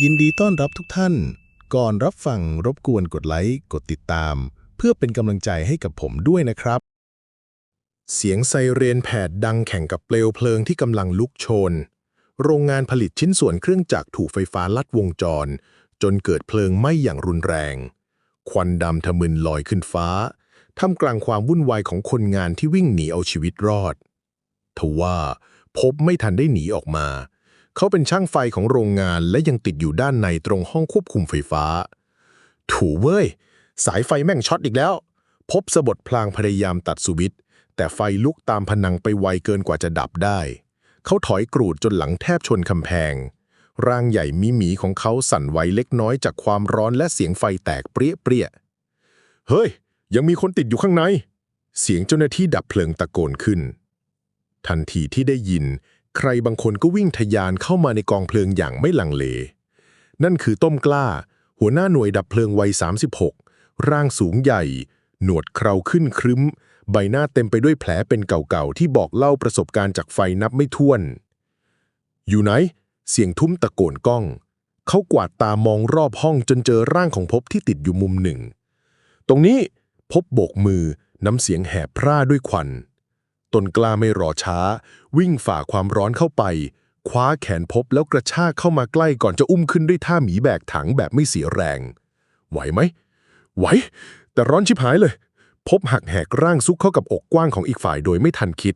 ยินดีต้อนรับทุกท่าน ก่อนรับฟังรบกวนกดไลค์ กดติดตาม เพื่อเป็นกำลังใจให้กับผมด้วยนะครับ เสียงไซเรนแผดดังแข่งกับเปลวเพลิงที่กำลังลุกโชน โรงงานผลิตชิ้นส่วนเครื่องจักรถูกไฟฟ้าลัดวงจร จนเกิดเพลิงไหม้อย่างรุนแรง ควันดำทะมึนลอยขึ้นฟ้า ท่ามกลางความวุ่นวายของคนงานที่วิ่งหนีเอาชีวิตรอดทว่าพบไม่ทันได้หนีออกมา เขาเป็นช่างไฟของโรงงานและยังติดอยู่ด้านในตรงห้องควบคุมไฟฟ้า ถูเว้ย สายไฟแม่งช็อตอีกแล้ว พบสบดพลางพยายามตัดสวิตช์แต่ไฟลุกตามผนังไปไวเกินกว่าจะดับได้ เขาถอยกรูดจนหลังแทบชนกำแพง ร่างใหญ่มีหมีของเขาสั่นไหวเล็กน้อยจากความร้อนและเสียงไฟแตกเปรี้ยเปรี้ยเฮ้ย ยังมีคนติดอยู่ข้างใน เสียงเจ้าหน้าที่ดับเพลิงตะโกนขึ้น ทันทีที่ได้ยิน ใครบางคนก็วิ่งทะยานเข้ามาในกองเพลิงอย่างไม่ลังเล นั่นคือต้มกล้า หัวหน้าหน่วยดับเพลิงวัย 36 ร่างสูงใหญ่ หนวดเคราขึ้นครึ้ม ใบหน้าเต็มไปด้วยแผลเป็นเก่าๆ ที่บอกเล่าประสบการณ์จากไฟนับไม่ถ้วน อยู่ไหน เสียงทุ้มตะโกนก้อง เขากวาดตามองรอบห้องจนเจอร่างของพบที่ติดอยู่มุมหนึ่ง ตรงนี้พบโบกมือน้ำเสียงแหบพร่าด้วยควันตนกล้าไม่รอช้า วิ่งฝ่าความร้อนเข้าไป คว้าแขนพบแล้วกระชากเข้ามาใกล้ก่อนจะอุ้มขึ้นด้วยท่าหมีแบกถังแบบไม่เสียแรง ไหวไหม ไหว แต่ร้อนชิบหายเลย พบหักแหกร่างซุกเข้ากับอกกว้างของอีกฝ่ายโดยไม่ทันคิด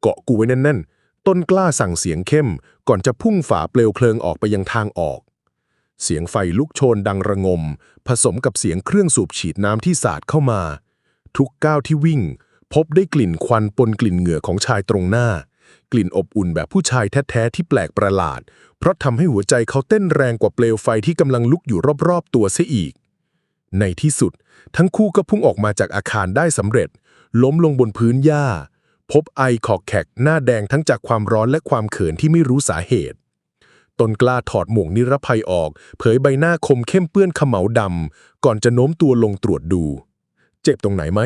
เกาะกูไว้แน่นๆ ต้นกล้าสั่งเสียงเข้ม ก่อนจะพุ่งฝ่าเปลวเพลิงออกไปยังทางออก เสียงไฟลุกโชนดังระงม ผสมกับเสียงเครื่องสูบฉีดน้ำที่สาดเข้ามา ทุกก้าวที่วิ่ง พบได้กลิ่นควันปนกลิ่นเหงื่อของชายตรงหน้า กลิ่นอบอุ่นแบบผู้ชายแท้ๆที่แปลกประหลาด เพราะทำให้หัวใจเขาเต้นแรงกว่าเปลวไฟที่กำลังลุกอยู่รอบๆตัวเสียอีก ในที่สุด ทั้งคู่ก็พุ่งออกมาจากอาคารได้สำเร็จ ล้มลงบนพื้นหญ้า พบไอขอกแขกหน้าแดงทั้งจากความร้อนและความเขินที่ไม่รู้สาเหตุตนกล้าถอดหมวกนิรภัยออก เผยใบหน้าคมเข้มเปื้อนเขมเหลาดำ ก่อนจะโน้มตัวลงตรวจดู เจ็บตรงไหนไหม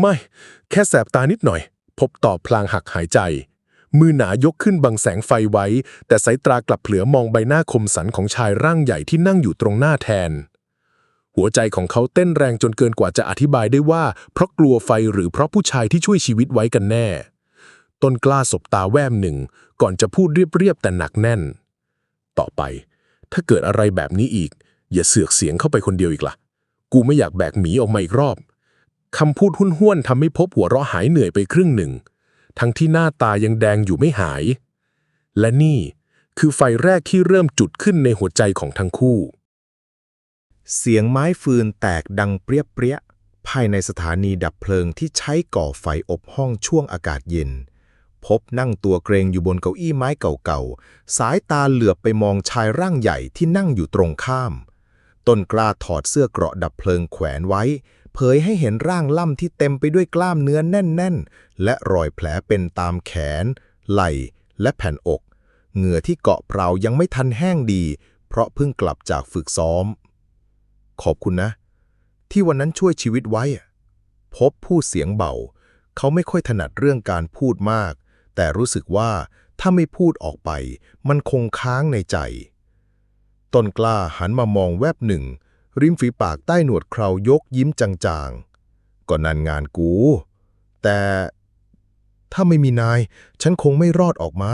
ไม่ แค่แสบตานิดหน่อย พบตอบพลางหักหายใจ มือหนายกขึ้นบังแสงไฟไว้ แต่สายตากลับเผลือมองใบหน้าคมสันของชายร่างใหญ่ที่นั่งอยู่ตรงหน้าแทน หัวใจของเขาเต้นแรงจนเกินกว่าจะอธิบายได้ว่า เพราะกลัวไฟหรือเพราะผู้ชายที่ช่วยชีวิตไว้กันแน่ ต้นกล้าสบตาแวมหนึ่ง ก่อนจะพูดเรียบๆแต่หนักแน่น ต่อไป ถ้าเกิดอะไรแบบนี้อีก อย่าเสือกเสียงเข้าไปคนเดียวอีกละ่ะ กูไม่อยากแบกหมีออกมาอีกรอบ คำพูดห้วนๆทำให้พบหัวเราะหายเหนื่อยไปครึ่งหนึ่ง ทั้งที่หน้าตายังแดงอยู่ไม่หาย และนี่คือไฟแรกที่เริ่มจุดขึ้นในหัวใจของทั้งคู่ เสียงไม้ฟืนแตกดังเปรี้ยเปรี้ยภายในสถานีดับเพลิงที่ใช้ก่อไฟอบห้องช่วงอากาศเย็น พบนั่งตัวเกรงอยู่บนเก้าอี้ไม้เก่าๆ สายตาเหลือบไปมองชายร่างใหญ่ที่นั่งอยู่ตรงข้าม ต้นกล้าถอดเสื้อเกราะดับเพลิงแขวนไว้ เผยให้เห็นร่างล่ำที่เต็มไปด้วยกล้ามเนื้อแน่น ๆ และรอยแผลเป็นตามแขน ไหล่ และแผ่นอก เหงื่อที่เกาะเปล่ายังไม่ทันแห้งดี เพราะเพิ่งกลับจากฝึกซ้อม ขอบคุณนะ ที่วันนั้นช่วยชีวิตไว้ พบพูดเสียงเบา เขาไม่ค่อยถนัดเรื่องการพูดมาก แต่รู้สึกว่าถ้าไม่พูดออกไป มันคงค้างในใจ ต้นกล้าหันมามองแวบหนึ่ง ริมฝีปากใต้หนวดเครายกยิ้มจางๆ ก็นันงานกู แต่ถ้าไม่มีนาย ฉันคงไม่รอดออกมา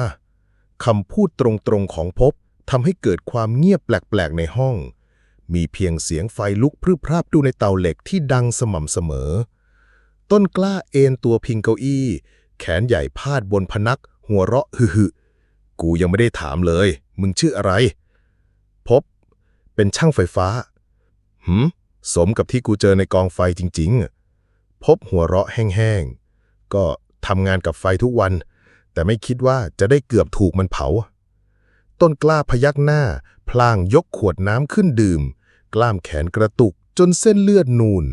คำพูดตรงๆของพบทำให้เกิดความเงียบแปลกๆในห้อง มีเพียงเสียงไฟลุกพรึบพราบดูในเตาเหล็กที่ดังสม่ำเสมอ ต้นกล้าเอนตัวพิงเก้าอี้ แขนใหญ่พาดบนพนัก หัวเราะฮึฮึๆกูยังไม่ได้ถามเลย มึงชื่ออะไร พบ เป็นช่างไฟฟ้า หืมสมกับที่กูเจอในกองไฟจริงๆ พบหัวเราะแห้งๆ ก็ทำงานกับไฟทุกวัน แต่ไม่คิดว่าจะได้เกือบถูกมันเผา ต้นกล้าพยักหน้า พลางยกขวดน้ำขึ้นดื่ม กล้ามแขนกระตุกจนเส้นเลือดนูน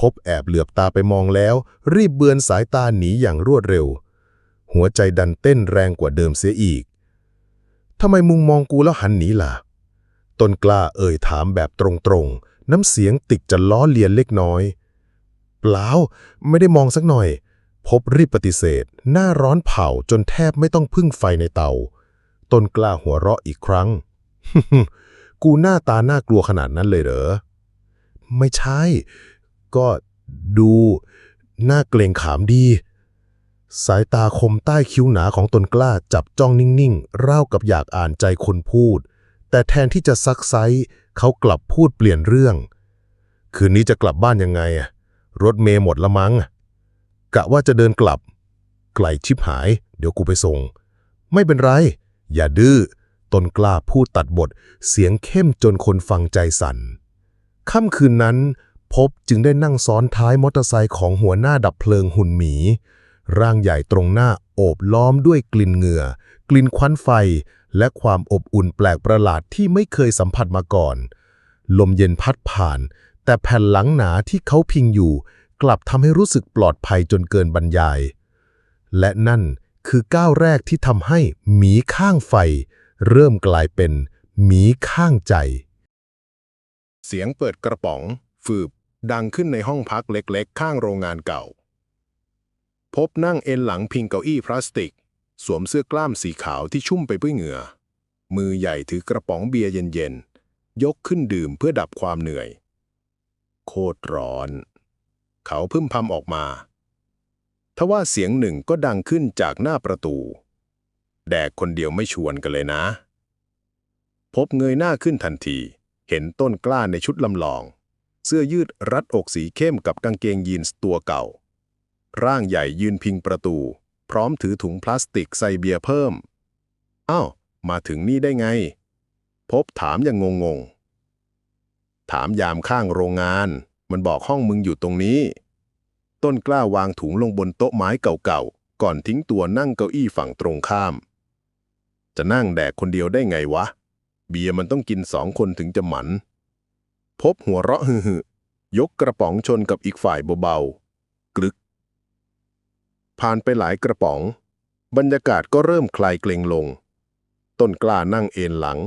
พบแอบเหลือบตาไปมองแล้ว รีบเบือนสายตาหนีอย่างรวดเร็ว หัวใจดันเต้นแรงกว่าเดิมเสียอีกทำไมมึงมองกูแล้วหันหนีล่ะ ต้นกล้าเอ่ยถามแบบตรงๆ น้ำเสียงติดจะล้อเลียนเล็กน้อย เปล่า ไม่ได้มองสักหน่อย พบรีบปฏิเสธ หน้าร้อนเผาจนแทบไม่ต้องพึ่งไฟในเตาต้นกล้าหัวเราะอีกครั้ง กูหน้าตาน่ากลัวขนาดนั้นเลยเหรอ ไม่ใช่ ก็ดูหน่าเกรงขามดี สายตาคมใต้คิ้วหนาของตนกล้าจับจ้องนิ่งๆร่าวกับอยากอ่านใจคนพูด แต่แทนที่จะซักไซเขากลับพูดเปลี่ยนเรื่อง คืนนี้จะกลับบ้านยังไงอะรถเมย์หมดละมั้งกะว่าจะเดินกลับ ไกลชิบหาย เดี๋ยวกูไปส่ง ไม่เป็นไร อย่าดื้อตนกล้าพูดตัดบทเสียงเข้มจนคนฟังใจสั่นค่ำคืนนั้น พบจึงได้นั่งซ้อนท้ายมอเตอร์ไซค์ของหัวหน้าดับเพลิงหุ่นหมี ร่างใหญ่ตรงหน้าโอบล้อมด้วยกลิ่นเหงื่อ กลิ่นควันไฟ และความอบอุ่นแปลกประหลาดที่ไม่เคยสัมผัสมาก่อน ลมเย็นพัดผ่าน แต่แผ่นหลังหนาที่เขาพิงอยู่ กลับทำให้รู้สึกปลอดภัยจนเกินบรรยาย และนั่นคือก้าวแรกที่ทำให้หมีข้างไฟ เริ่มกลายเป็นหมีข้างใจ เสียงเปิดกระป๋องฟืบ ดังขึ้นในห้องพักเล็กๆ ข้างโรงงานเก่า พบนั่งเอนหลังพิงเก้าอี้พลาสติก สวมเสื้อกล้ามสีขาวที่ชุ่มไปด้วยเหงื่อ มือใหญ่ถือกระป๋องเบียร์เย็นๆ ยกขึ้นดื่มเพื่อดับความเหนื่อย โคตรร้อน เขาพึมพำออกมา ทว่าเสียงหนึ่งก็ดังขึ้นจากหน้าประตู แดกคนเดียวไม่ชวนกันเลยนะ พบเงยหน้าขึ้นทันที เห็นต้นกล้าในชุดลำลอง เสื้อยืดรัดอกสีเข้มกับกางเกงยีนส์ตัวเก่า ร่างใหญ่ยืนพิงประตู พร้อมถือถุงพลาสติกใส่เบียร์เพิ่ม อ้าว มาถึงนี่ได้ไง พบถามอย่างงงๆ ถามยามข้างโรงงาน มันบอกห้องมึงอยู่ตรงนี้ ต้นกล้าวางถุงลงบนโต๊ะไม้เก่าๆ ก่อนทิ้งตัวนั่งเก้าอี้ฝั่งตรงข้าม จะนั่งแดกคนเดียวได้ไงวะ เบียร์มันต้องกินสองคนถึงจะหมัน พบหัวเราะฮือยกกระป๋องชนกับอีกฝ่ายเบาๆกลึก ผ่านไปหลายกระป๋อง บรรยากาศก็เริ่มคลายเกรงลง ต้นกล้านั่งเอนหลัง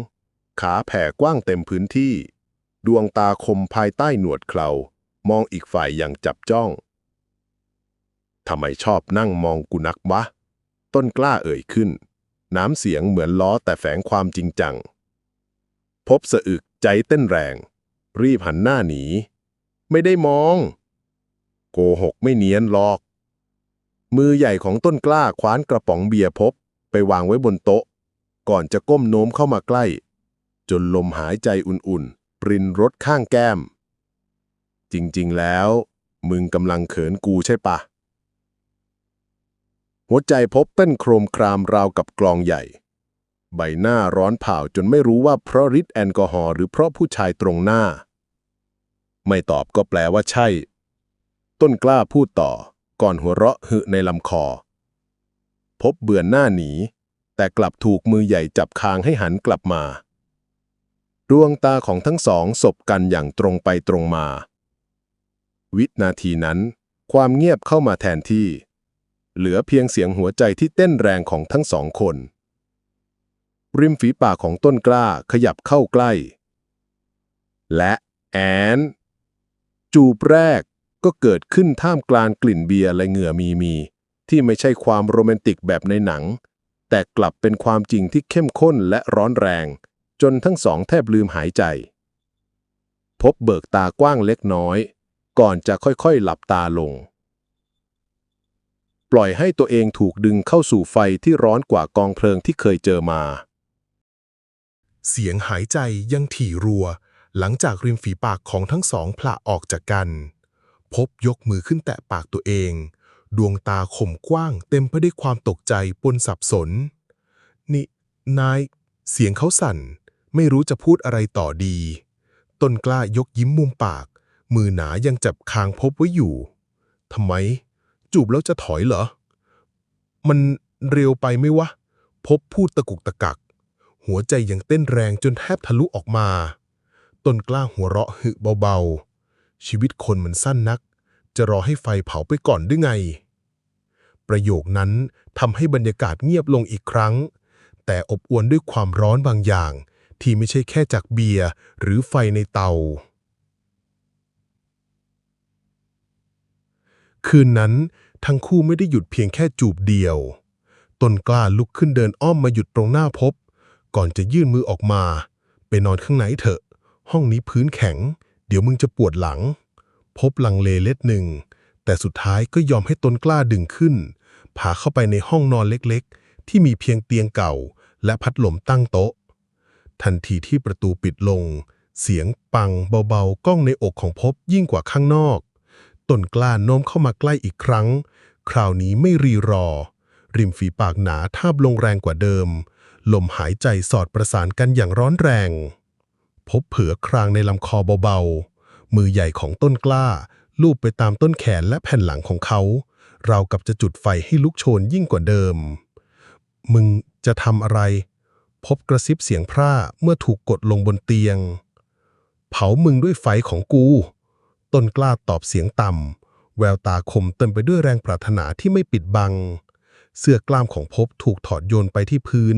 ขาแผ่กว้างเต็มพื้นที่ ดวงตาคมภายใต้หนวดเครามองอีกฝ่ายอย่างจับจ้อง ทำไมชอบนั่งมองกูนักวะ ต้นกล้าเอ่ยขึ้น น้ำเสียงเหมือนล้อแต่แฝงความจริงจัง พบสะอึกใจเต้นแรง รีบหันหน้าหนี ไม่ได้มอง โกหกไม่เนียนหรอก มือใหญ่ของต้นกล้าคว้านกระป๋องเบียร์พบ ไปวางไว้บนโต๊ะ ก่อนจะก้มโน้มเข้ามาใกล้ จนลมหายใจอุ่นๆ ปรินรถข้างแก้ม จริงๆแล้ว มึงกำลังเขินกูใช่ปะ หัวใจพบเต้นโครมครามราวกับกลองใหญ่ ใบหน้าร้อนเผาจนไม่รู้ว่าเพราะฤทธิ์แอลกอฮอล์หรือเพราะผู้ชายตรงหน้า ไม่ตอบก็แปลว่าใช่ ต้นกล้าพูดต่อ ก่อนหัวเราะหึในลำคอ พบเบือนหน้าหนี แต่กลับถูกมือใหญ่จับคางให้หันกลับมา ดวงตาของทั้งสองสบกันอย่างตรงไปตรงมา วินาทีนั้น ความเงียบเข้ามาแทนที่ เหลือเพียงเสียงหัวใจที่เต้นแรงของทั้งสองคน ริมฝีปากของต้นกล้าขยับเข้าใกล้ และแอน จูบแรก ก็เกิดขึ้นท่ามกลางกลิ่นเบียร์และเหงื่อมีมี ที่ไม่ใช่ความโรแมนติกแบบในหนัง แต่กลับเป็นความจริงที่เข้มข้นและร้อนแรง จนทั้งสองแทบลืมหายใจ พบเบิกตากว้างเล็กน้อย ก่อนจะค่อยๆหลับตาลง ปล่อยให้ตัวเองถูกดึงเข้าสู่ไฟที่ร้อนกว่ากองเพลิงที่เคยเจอมา เสียงหายใจยังถี่รัว หลังจากริมฝีปากของทั้งสองผละออกจากกัน พบยกมือขึ้นแตะปากตัวเอง ดวงตาคมกว้างเต็มไปด้วยความตกใจปนสับสน นี่นาย เสียงเขาสั่น ไม่รู้จะพูดอะไรต่อดี ต้นกล้ายกยิ้มมุมปาก มือหนายังจับคางพบไว้อยู่ทำไม จูบแล้วจะถอยเหรอ มันเร็วไปไหมวะ พบพูดตะกุกตะกัก หัวใจยังเต้นแรงจนแทบทะลุออกมา ต้นกล้าหัวเราะหึเบาๆ ชีวิตคนมันสั้นนัก จะรอให้ไฟเผาไปก่อนหรือไง ประโยคนั้นทำให้บรรยากาศเงียบลงอีกครั้ง แต่อบอวลด้วยความร้อนบางอย่าง ที่ไม่ใช่แค่จากเบียร์หรือไฟในเตา คืนนั้นทั้งคู่ไม่ได้หยุดเพียงแค่จูบเดียว ต้นกล้าลุกขึ้นเดินอ้อมมาหยุดตรงหน้าพบ ก่อนจะยื่นมือออกมา ไปนอนข้างในเถอะ ห้องนี้พื้นแข็ง ดี๋ยวมึงจะปวดหลัง พบลังเลเล็ดหนึ่ง แต่สุดท้ายก็ยอมให้ตนกล้าดึงขึ้น พาเข้าไปในห้องนอนเล็กๆ ที่มีเพียงเตียงเก่า และพัดลมตั้งโต๊ะ ทันทีที่ประตูปิดลง เสียงปังเบาๆ ก้องในอกของพบยิ่งกว่าข้างนอก ตนกล้าโน้มเข้ามาใกล้อีกครั้ง คราวนี้ไม่รีรอ ริมฝีปากหนาทาบลงแรงกว่าเดิม ลมหายใจสอดประสานกันอย่างร้อนแรง พบเผือครางในลำคอเบาๆ มือใหญ่ของต้นกล้า ลูบไปตามต้นแขนและแผ่นหลังของเขา เรากับจะจุดไฟให้ลุกโชนยิ่งกว่าเดิม มึงจะทำอะไร พบกระซิบเสียงพร่าเมื่อถูกกดลงบนเตียง เผามึงด้วยไฟของกู ต้นกล้าตอบเสียงต่ำ แววตาคมเต็มไปด้วยแรงปรารถนาที่ไม่ปิดบัง เสื้อกล้ามของพบถูกถอดโยนไปที่พื้น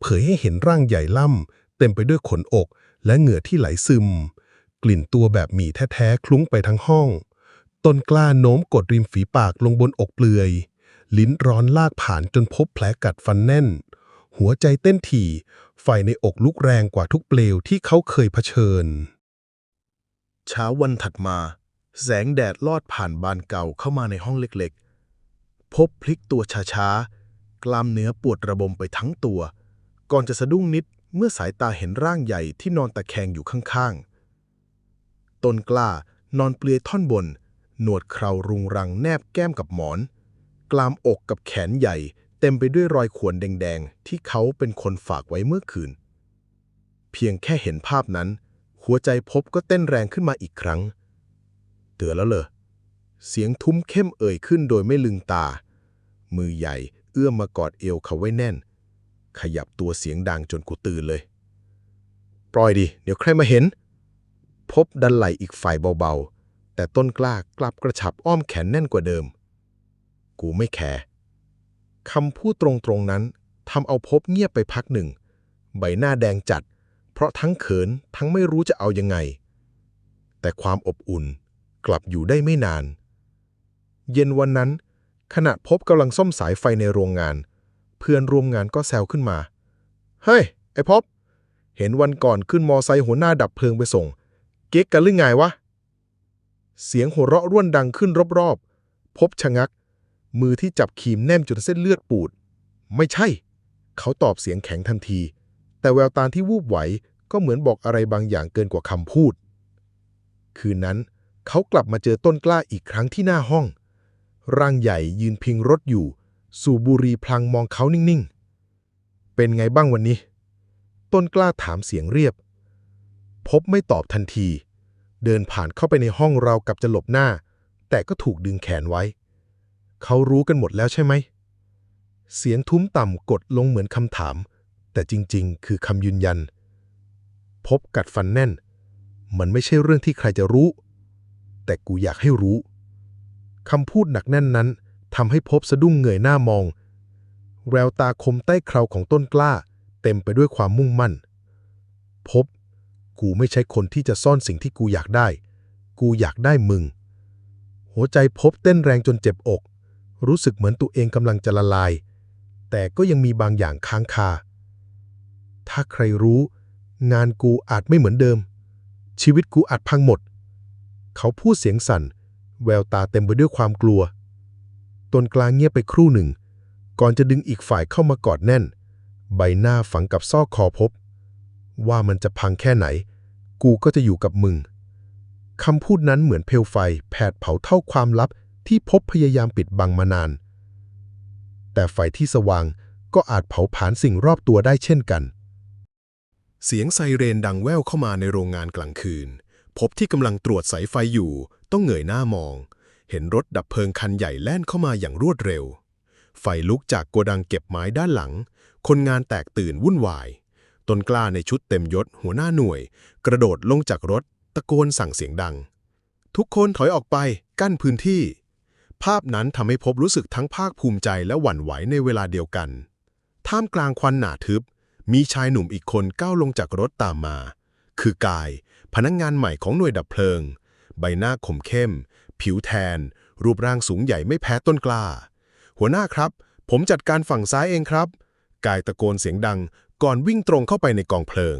เผยให้เห็นร่างใหญ่ล่ำเต็มไปด้วยขนอก และเหงื่อที่ไหลซึม กลิ่นตัวแบบหมีแท้ๆคลุ้งไปทั้งห้อง ต้นกล้าโน้มกดริมฝีปากลงบนอกเปลือย ลิ้นร้อนลากผ่านจนพบแผลกัดฟันแน่น หัวใจเต้นถี่ ไฟในอกลุกแรงกว่าทุกเปลวที่เขาเคยเผชิญ เช้าวันถัดมา แสงแดดลอดผ่านบานเก่าเข้ามาในห้องเล็กๆ พบพลิกตัวช้าๆ กล้ามเนื้อปวดระบมไปทั้งตัว ก่อนจะสะดุ้งนิด เมื่อสายตาเห็นร่างใหญ่ที่นอนตะแคงอยู่ข้างๆ ต้นกล้านอนเปลือยท่อนบน หนวดเครารุงรังแนบแก้มกับหมอน กลามอกกับแขนใหญ่ เต็มไปด้วยรอยข่วนแดงๆ ที่เขาเป็นคนฝากไว้เมื่อคืน เพียงแค่เห็นภาพนั้น หัวใจพบก็เต้นแรงขึ้นมาอีกครั้ง เตือนแล้วเหรอ เสียงทุ้มเข้มเอ่ยขึ้นโดยไม่ลึงตา มือใหญ่เอื้อมมากอดเอวเขาไว้แน่น ขยับตัวเสียงดังจนกูตื่นเลย ปล่อยดิ เดี๋ยวใครมาเห็น พบดันไหลอีกฝ่ายเบาๆ แต่ต้นกล้ากลับกระชับอ้อมแขนแน่นกว่าเดิม กูไม่แคร์คำพูดตรงๆนั้นทำเอาพบเงียบไปพักหนึ่ง ใบหน้าแดงจัด เพราะทั้งเขินทั้งไม่รู้จะเอายังไง แต่ความอบอุ่นกลับอยู่ได้ไม่นาน เย็นวันนั้นขณะพบกำลังซ่อมสายไฟในโรงงาน พื่อนร่วมงานก็แซวขึ้นมา เฮ้ย ไอ้พบเห็นวันก่อนขึ้นมอไซค์หัวหน้าดับเพลิงไปส่ง เก๊กกันหรือไงวะ เสียงหัวเราะร่วนดังขึ้นรอบๆ พบชะงัก มือที่จับขีมแน่นจนเส้นเลือดปูด ไม่ใช่ เขาตอบเสียงแข็งทันที แต่แววตาที่วูบไหวก็เหมือนบอกอะไรบางอย่างเกินกว่าคำพูด คืนนั้นเขากลับมาเจอต้นกล้าอีกครั้งที่หน้าห้อง ร่างใหญ่ยืนพิงรถอยู่ สูบบุหรีพลางมองเขานิ่งๆ เป็นไงบ้างวันนี้ ต้นกล้าถามเสียงเรียบ พบไม่ตอบทันที เดินผ่านเข้าไปในห้องเรากับจะหลบหน้า แต่ก็ถูกดึงแขนไว้ เขารู้กันหมดแล้วใช่ไหม เสียงทุ้มต่ำกดลงเหมือนคำถาม แต่จริงๆ คือคำยืนยัน พบกัดฟันแน่น มันไม่ใช่เรื่องที่ใครจะรู้ แต่กูอยากให้รู้คำพูดหนักแน่นนั้น ทำให้พบสะดุ้งเงยหน้ามอง แววตาคมใต้เคราของต้นกล้า เต็มไปด้วยความมุ่งมั่น พบ กูไม่ใช่คนที่จะซ่อนสิ่งที่กูอยากได้ กูอยากได้มึง หัวใจพบเต้นแรงจนเจ็บอก รู้สึกเหมือนตัวเองกำลังจะละลาย แต่ก็ยังมีบางอย่างค้างคา ถ้าใครรู้ งานกูอาจไม่เหมือนเดิม ชีวิตกูอาจพังหมด เขาพูดเสียงสั่น แววตาเต็มไปด้วยความกลัว ตนกลางเงียบไปครู่หนึ่ง ก่อนจะดึงอีกฝ่ายเข้ามากอดแน่น ใบหน้าฝังกับซอกคอพบ ว่ามันจะพังแค่ไหน กูก็จะอยู่กับมึงคำพูดนั้นเหมือนเพลวไฟแผดเผาเท่าความลับที่พบพยายามปิดบังมานาน แต่ไฟที่สว่างก็อาจเผาผลาญสิ่งรอบตัวได้เช่นกัน เสียงไซเรนดังแว่วเข้ามาในโรงงานกลางคืน พบที่กำลังตรวจสายไฟอยู่ ต้องเหงยหน้ามอง เห็นรถดับเพลิงคันใหญ่แล่นเข้ามาอย่างรวดเร็ว ไฟลุกจากโกดังเก็บไม้ด้านหลัง คนงานแตกตื่นวุ่นวาย ต้นกล้าในชุดเต็มยศหัวหน้าหน่วย กระโดดลงจากรถ ตะโกนสั่งเสียงดัง ทุกคนถอยออกไปกั้นพื้นที่ ภาพนั้นทำให้พบรู้สึกทั้งภาคภูมิใจและหวั่นไหวในเวลาเดียวกัน ท่ามกลางควันหนาทึบ มีชายหนุ่มอีกคนก้าวลงจากรถตามมา คือกาย พนักงงานใหม่ของหน่วยดับเพลิง ใบหน้าคมเข้ม ผิวแทน รูปร่างสูงใหญ่ไม่แพ้ต้นกล้า หัวหน้าครับ ผมจัดการฝั่งซ้ายเองครับ กายตะโกนเสียงดัง ก่อนวิ่งตรงเข้าไปในกองเพลิง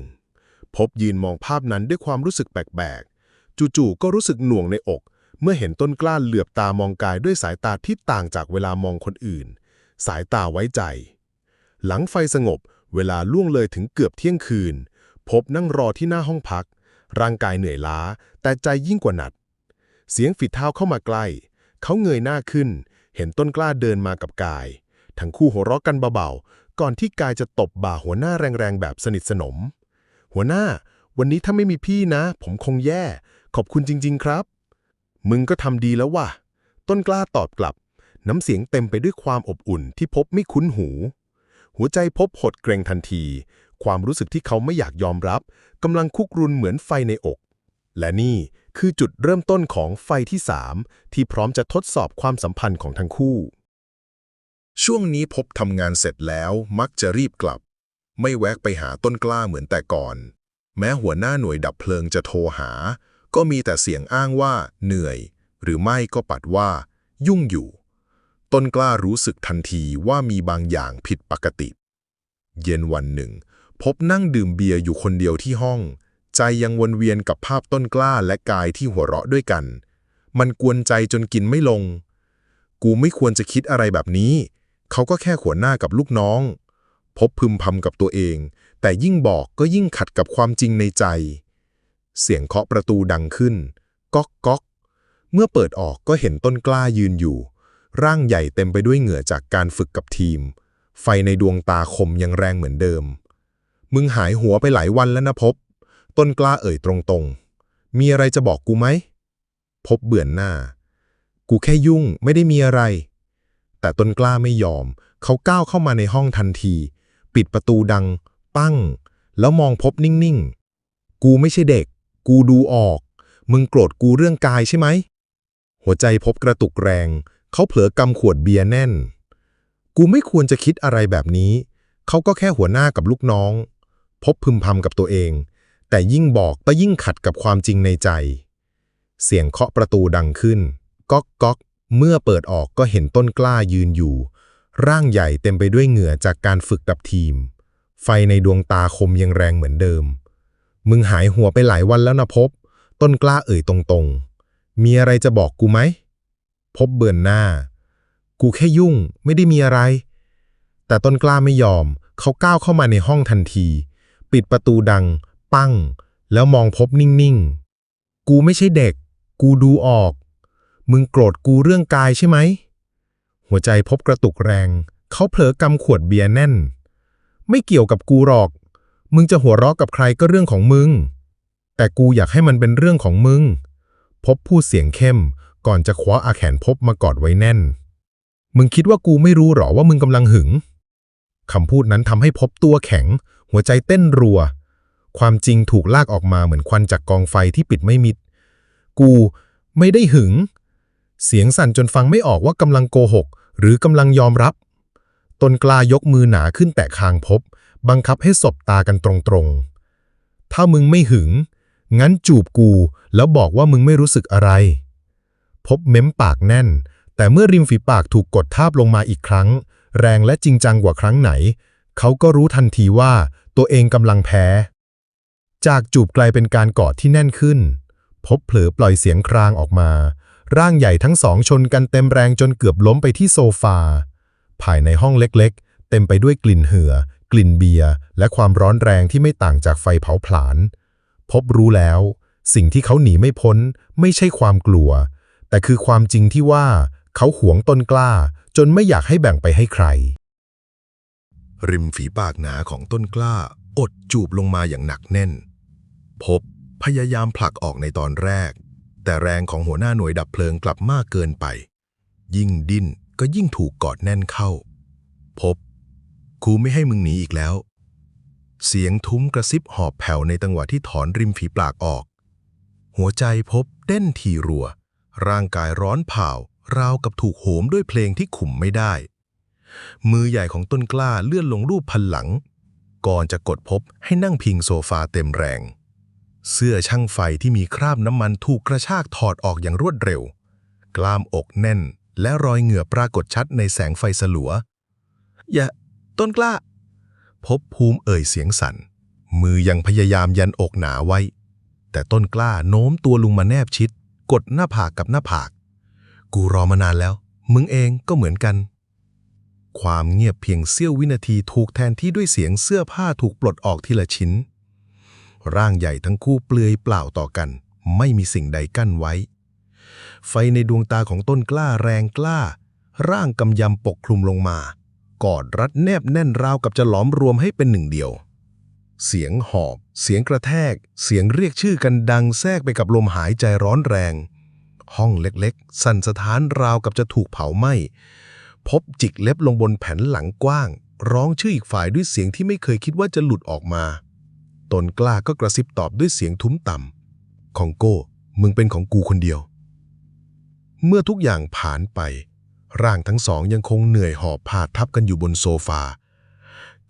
พบยืนมองภาพนั้นด้วยความรู้สึกแปลกๆ จู่ๆก็รู้สึกหน่วงในอก เมื่อเห็นต้นกล้าเหลือบตามองกายด้วยสายตาที่ต่างจากเวลามองคนอื่น สายตาไว้ใจ หลังไฟสงบ เวลาล่วงเลยถึงเกือบเที่ยงคืน พบนั่งรอที่หน้าห้องพัก ร่างกายเหนื่อยล้า แต่ใจยิ่งกว่านัด เสียงฝีเท้าเข้ามาใกล้ เขาเงยหน้าขึ้น เห็นต้นกล้าเดินมากับกาย ทั้งคู่หัวเราะกันเบาๆ ก่อนที่กายจะตบบ่าหัวหน้าแรงๆ แบบสนิทสนม หัวหน้า วันนี้ถ้าไม่มีพี่นะ ผมคงแย่ ขอบคุณจริง ๆ ครับ มึงก็ทำดีแล้วว่ะ ต้นกล้าตอบกลับ น้ำเสียงเต็มไปด้วยความอบอุ่นที่พบไม่คุ้นหู หัวใจพบหดเกรงทันที ความรู้สึกที่เขาไม่อยากยอมรับกำลังคุกรุนเหมือนไฟในอก และนี่ คือจุดเริ่มต้นของไฟที่สามที่พร้อมจะทดสอบความสัมพันธ์ของทั้งคู่ ช่วงนี้พบทำงานเสร็จแล้วมักจะรีบกลับ ไม่แวะไปหาต้นกล้าเหมือนแต่ก่อน แม้หัวหน้าหน่วยดับเพลิงจะโทรหา ก็มีแต่เสียงอ้างว่า เหนื่อย หรือไม่ก็ปัดว่า ยุ่งอยู่ ต้นกล้ารู้สึกทันทีว่ามีบางอย่างผิดปกติ เย็นวันหนึ่ง พบนั่งดื่มเบียร์อยู่คนเดียวที่ห้อง ใจยังวนเวียนกับภาพต้นกล้าและกายที่หัวเราะด้วยกัน มันกวนใจจนกินไม่ลง กูไม่ควรจะคิดอะไรแบบนี้ เขาก็แค่ขวหน้ากับลูกน้อง พบพึมพำกับตัวเอง แต่ยิ่งบอกก็ยิ่งขัดกับความจริงในใจ เสียงเคาะประตูดังขึ้น ก๊อกก๊อก เมื่อเปิดออกก็เห็นต้นกล้ายืนอยู่ ร่างใหญ่เต็มไปด้วยเหงื่อจากการฝึกกับทีม ไฟในดวงตาคมยังแรงเหมือนเดิม มึงหายหัวไปหลายวันแล้วนะพบ ต้นกล้าเอ่ยตรงๆ มีอะไรจะบอกกูไหม พบเบื่อนหน้า กูแค่ยุ่งไม่ได้มีอะไร แต่ต้นกล้าไม่ยอม เขาก้าวเข้ามาในห้องทันที ปิดประตูดัง ปั้ง แล้วมองพบนิ่งๆ กูไม่ใช่เด็ก กูดูออก มึงโกรธกูเรื่องกายใช่ไหม หัวใจพบกระตุกแรง เขาเผลอกำขวดเบียร์แน่น กูไม่ควรจะคิดอะไรแบบนี้ เขาก็แค่หัวหน้ากับลูกน้อง พบพึมพำกับตัวเอง แต่ยิ่งบอกก็ยิ่งขัดกับความจริงในใจ เสียงเคาะประตูดังขึ้น ก๊อกก๊อก เมื่อเปิดออกก็เห็นต้นกล้ายืนอยู่ ร่างใหญ่เต็มไปด้วยเหงื่อจากการฝึกกับทีม ไฟในดวงตาคมยังแรงเหมือนเดิม มึงหายหัวไปหลายวันแล้วนะพบ ต้นกล้าเอ่ยตรงๆ มีอะไรจะบอกกูไหม พบเบือนหน้า กูแค่ยุ่ง ไม่ได้มีอะไร แต่ต้นกล้าไม่ยอม เขาก้าวเข้ามาในห้องทันที ปิดประตูดัง ปั้ง แล้วมองพบนิ่งๆ กูไม่ใช่เด็ก กูดูออก มึงโกรธกูเรื่องกายใช่ไหม หัวใจพบกระตุกแรง เขาเผลอกำขวดเบียร์แน่น ไม่เกี่ยวกับกูหรอก มึงจะหัวเราะกับใครก็เรื่องของมึง แต่กูอยากให้มันเป็นเรื่องของมึง พบพูดเสียงเข้ม ก่อนจะคว้าอาแขนพบมากอดไว้แน่น มึงคิดว่ากูไม่รู้หรอว่ามึงกำลังหึงคำพูดนั้นทำให้พบตัวแข็ง หัวใจเต้นรัว ความจริงถูกลากออกมาเหมือนควันจากกองไฟที่ปิดไม่มิด กูไม่ได้หึง เสียงสั่นจนฟังไม่ออกว่ากำลังโกหก หรือกำลังยอมรับ ตนกล้ายกมือหนาขึ้นแตะคางพบ บังคับให้สบตากันตรงๆ ถ้ามึงไม่หึง งั้นจูบกูแล้วบอกว่ามึงไม่รู้สึกอะไร พบเม้มปากแน่น แต่เมื่อริมฝีปากถูกกดทาบลงมาอีกครั้ง แรงและจริงจังกว่าครั้งไหน เขาก็รู้ทันทีว่าตัวเองกำลังแพ้ จากจูบกลายเป็นการกอดที่แน่นขึ้น พบเผลอปล่อยเสียงครางออกมา ร่างใหญ่ทั้งสองชนกันเต็มแรงจนเกือบล้มไปที่โซฟา ภายในห้องเล็กๆ เต็มไปด้วยกลิ่นเหือกลิ่นเบียร์ และความร้อนแรงที่ไม่ต่างจากไฟเผาผลาญ พบรู้แล้ว สิ่งที่เขาหนีไม่พ้น ไม่ใช่ความกลัว แต่คือความจริงที่ว่าเขาหวงต้นกล้า จนไม่อยากให้แบ่งไปให้ใคร ริมฝีปากหนาของต้นกล้า อดจูบลงมาอย่างหนักแน่น พบพยายามผลักออกในตอนแรก แต่แรงของหัวหน้าหน่วยดับเพลิงกลับมากเกินไป ยิ่งดิ้นก็ยิ่งถูกกอดแน่นเข้า พบครูไม่ให้มึงหนีอีกแล้ว เสียงทุ้มกระซิบหอบแผ่วในจังหวะที่ถอนริมฝีปากออก หัวใจพบเต้นทีรัว ร่างกายร้อนเผาราวกับถูกโหมด้วยเพลงที่ขุมไม่ได้ มือใหญ่ของต้นกล้าเลื่อนลงรูปพันหลัง ก่อนจะกดพบให้นั่งพิงโซฟาเต็มแรง เสื้อช่างไฟที่มีคราบน้ำมันถูกกระชากถอดออกอย่างรวดเร็ว กล้ามอกแน่น และรอยเหงื่อปรากฏชัดในแสงไฟสลัว อย่า ต้นกล้า พบภูมิเอ่ยเสียงสั่น มือยังพยายามยันอกหนาไว้ แต่ต้นกล้าโน้มตัวลุงมาแนบชิด กดหน้าผากกับหน้าผาก กูรอมานานแล้ว มึงเองก็เหมือนกัน ความเงียบเพียงเสี้ยววินาทีถูกแทนที่ด้วยเสียงเสื้อผ้าถูกปลดออกทีละชิ้น ร่างใหญ่ทั้งคู่เปลือยเปล่าต่อกัน ไม่มีสิ่งใดกั้นไว้ ไฟในดวงตาของต้นกล้าแรงกล้า ร่างกำยำปกคลุมลงมา กอดรัดแนบแน่นราวกับจะหลอมรวมให้เป็นหนึ่งเดียว เสียงหอบ เสียงกระแทก เสียงเรียกชื่อกันดังแทรกไปกับลมหายใจร้อนแรง ห้องเล็กๆ สั่นสะท้านราวกับจะถูกเผาไหม้พบจิกเล็บลงบนแผ่นหลังกว้าง ร้องชื่ออีกฝ่ายด้วยเสียงที่ไม่เคยคิดว่าจะหลุดออกมา ตนกล้าก็กระซิบตอบด้วยเสียงทุ้มต่ำ ของโก้ มึงเป็นของกูคนเดียว เมื่อทุกอย่างผ่านไป ร่างทั้งสองยังคงเหนื่อยหอบพาดทับกันอยู่บนโซฟา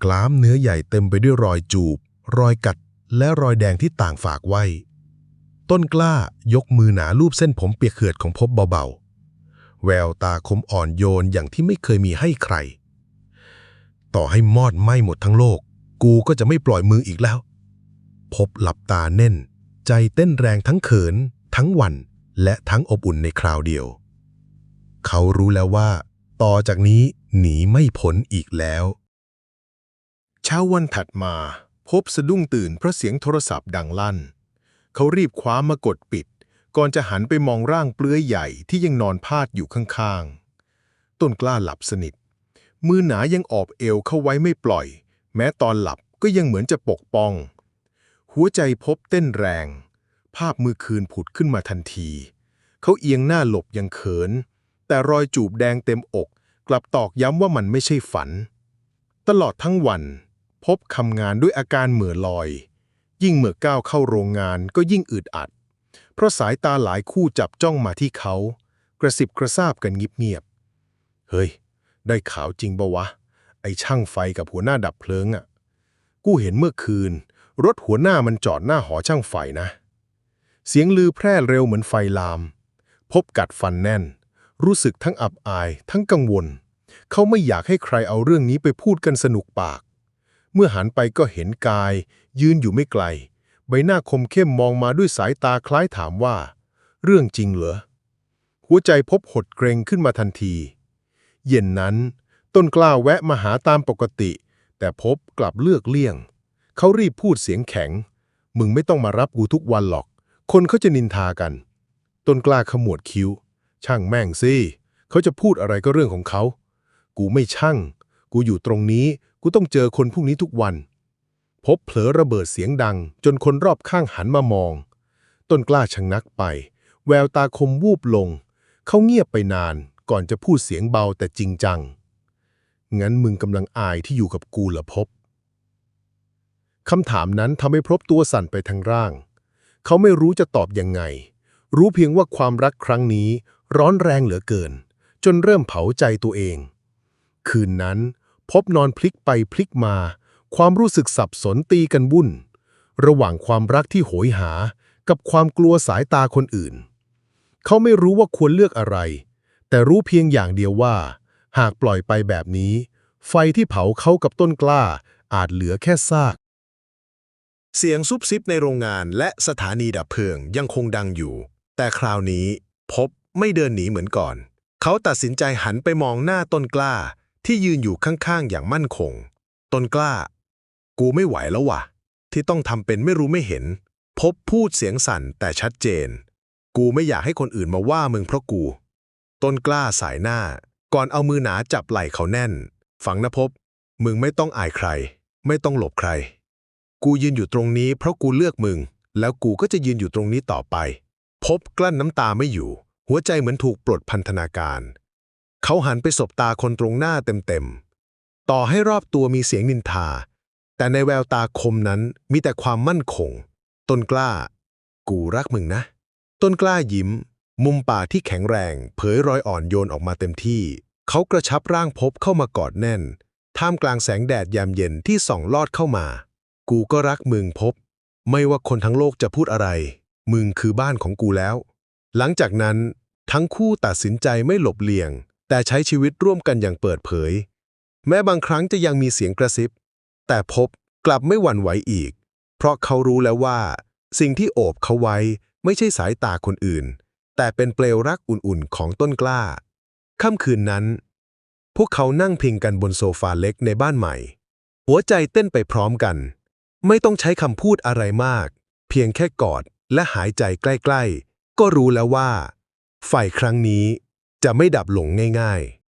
กล้ามเนื้อใหญ่เต็มไปด้วยรอยจูบ รอยกัด และรอยแดงที่ต่างฝากไว้ ต้นกล้ายกมือหนาลูบเส้นผมเปียกเขือดของพบเบาๆ แววตาคมอ่อนโยนอย่างที่ไม่เคยมีให้ใคร ต่อให้มอดไหม้หมดทั้งโลก กูก็จะไม่ปล่อยมืออีกแล้ว พบหลับตาแน่น ใจเต้นแรงทั้งเขิน ทั้งวัน และทั้งอบอุ่นในคราวเดียว เขารู้แล้วว่า ต่อจากนี้หนีไม่พ้นอีกแล้ว เช้าวันถัดมา พบสะดุ้งตื่นเพราะเสียงโทรศัพท์ดังลั่น เขารีบคว้ามากดปิด ก่อนจะหันไปมองร่างเปลือยใหญ่ที่ยังนอนพาดอยู่ข้างๆ ต้นกล้าหลับสนิท มือหนายังออบเอวเข้าไว้ไม่ปล่อย แม้ตอนหลับก็ยังเหมือนจะปกป้อง หัวใจพบเต้นแรง ภาพมือคืนผุดขึ้นมาทันที เขาเอียงหน้าหลบยังเขิน แต่รอยจูบแดงเต็มอก กลับตอกย้ำว่ามันไม่ใช่ฝัน ตลอดทั้งวัน พบคำงานด้วยอาการเหม่อลอย ยิ่งเมื่อก้าวเข้าโรงงานก็ยิ่งอึดอัด เพราะสายตาหลายคู่จับจ้องมาที่เขา กระสิบกระซาบกันเงียบๆเฮ้ย ได้ข่าวจริงปะวะ ไอช่างไฟกับหัวหน้าดับเพลิงอะ่ะ กูเห็นเมื่อคืน รถหัวหน้ามันจอดหน้าหอช่างไฟนะ เสียงลือแพร่เร็วเหมือนไฟลาม พบกัดฟันแน่น รู้สึกทั้งอับอาย ทั้งกังวล เขาไม่อยากให้ใครเอาเรื่องนี้ไปพูดกันสนุกปาก เมื่อหันไปก็เห็นกาย ยืนอยู่ไม่ไกล ใบหน้าคมเข้มมองมาด้วยสายตาคล้ายถามว่า เรื่องจริงเหรอ หัวใจพบหดเกรงขึ้นมาทันที เย็นนั้น ต้นกล้าแวะมาหาตามปกติ แต่พบกลับเลือกเลี่ยง เขารีบพูดเสียงแข็ง มึงไม่ต้องมารับกูทุกวันหรอก คนเขาจะนินทากัน ต้นกล้าขมวดคิ้ว ช่างแม่งสิเขาจะพูดอะไรก็เรื่องของเขา กูไม่ช่าง กูอยู่ตรงนี้ กูต้องเจอคนพวกนี้ทุกวัน พบเผลอระเบิดเสียงดัง จนคนรอบข้างหันมามอง ต้นกล้าชะงงักไป แววตาคมวูบลง เขาเงียบไปนาน ก่อนจะพูดเสียงเบาแต่จริงจัง งั้นมึงกำลังอายที่อยู่กับกูเหรอพบ คำถามนั้นทำให้พบตัวสั่นไปทั้งร่าง เขาไม่รู้จะตอบยังไง รู้เพียงว่าความรักครั้งนี้ร้อนแรงเหลือเกิน จนเริ่มเผาใจตัวเอง คืนนั้น พบนอนพลิกไปพลิกมา ความรู้สึกสับสนตีกันวุ่น ระหว่างความรักที่โหยหา กับความกลัวสายตาคนอื่น เขาไม่รู้ว่าควรเลือกอะไร แต่รู้เพียงอย่างเดียวว่า หากปล่อยไปแบบนี้ ไฟที่เผาเขากับต้นกล้าอาจเหลือแค่ซาก เสียงซุบซิบในโรงงานและสถานีดับเพลิงยังคงดังอยู่ แต่คราวนี้พบไม่เดินหนีเหมือนก่อน เขาตัดสินใจหันไปมองหน้าต้นกล้าที่ยืนอยู่ข้างๆ อย่างมั่นคง ต้นกล้า กูไม่ไหวแล้ววะที่ต้องทำเป็นไม่รู้ไม่เห็น พบพูดเสียงสั่นแต่ชัดเจน กูไม่อยากให้คนอื่นมาว่ามึงเพราะกู ต้นกล้าสายหน้า ก่อนเอามือหนาจับไหล่เขาแน่น ฝังนะพบมึงไม่ต้องอายใคร ไม่ต้องหลบใคร กูยืนอยู่ตรงนี้เพราะกูเลือกมึง แล้วกูก็จะยืนอยู่ตรงนี้ต่อไป พบกลั้นน้ำตาไม่อยู่ หัวใจเหมือนถูกปลดพันธนาการ เขาหันไปสบตาคนตรงหน้าเต็มๆ ต่อให้รอบตัวมีเสียงนินทา แต่ในแววตาคมนั้นมีแต่ความมั่นคง ต้นกล้า กูรักมึงนะ ต้นกล้ายิ้ม มุมปากที่แข็งแรง เผยรอยอ่อนโยนออกมาเต็มที่ เขากระชับร่างพบเข้ามากอดแน่น ท่ามกลางแสงแดดยามเย็นที่ส่องลอดเข้ามา กูก็รักมึงพบ ไม่ว่าคนทั้งโลกจะพูดอะไร มึงคือบ้านของกูแล้ว หลังจากนั้น ทั้งคู่ตัดสินใจไม่หลบเลี่ยง แต่ใช้ชีวิตร่วมกันอย่างเปิดเผย แม้บางครั้งจะยังมีเสียงกระซิบ แต่พบกลับไม่หวั่นไหวอีก เพราะเขารู้แล้วว่า สิ่งที่โอบเขาไว้ไม่ใช่สายตาคนอื่น แต่เป็นเปลวรักอุ่นๆของต้นกล้าค่ำคืนนั้น พวกเขานั่งพิงกันบนโซฟาเล็กในบ้านใหม่ หัวใจเต้นไปพร้อมกัน ไม่ต้องใช้คำพูดอะไรมาก เพียงแค่กอดและหายใจใกล้ ๆ ก็รู้แล้วว่า ไฟครั้งนี้จะไม่ดับหลงง่าย ๆ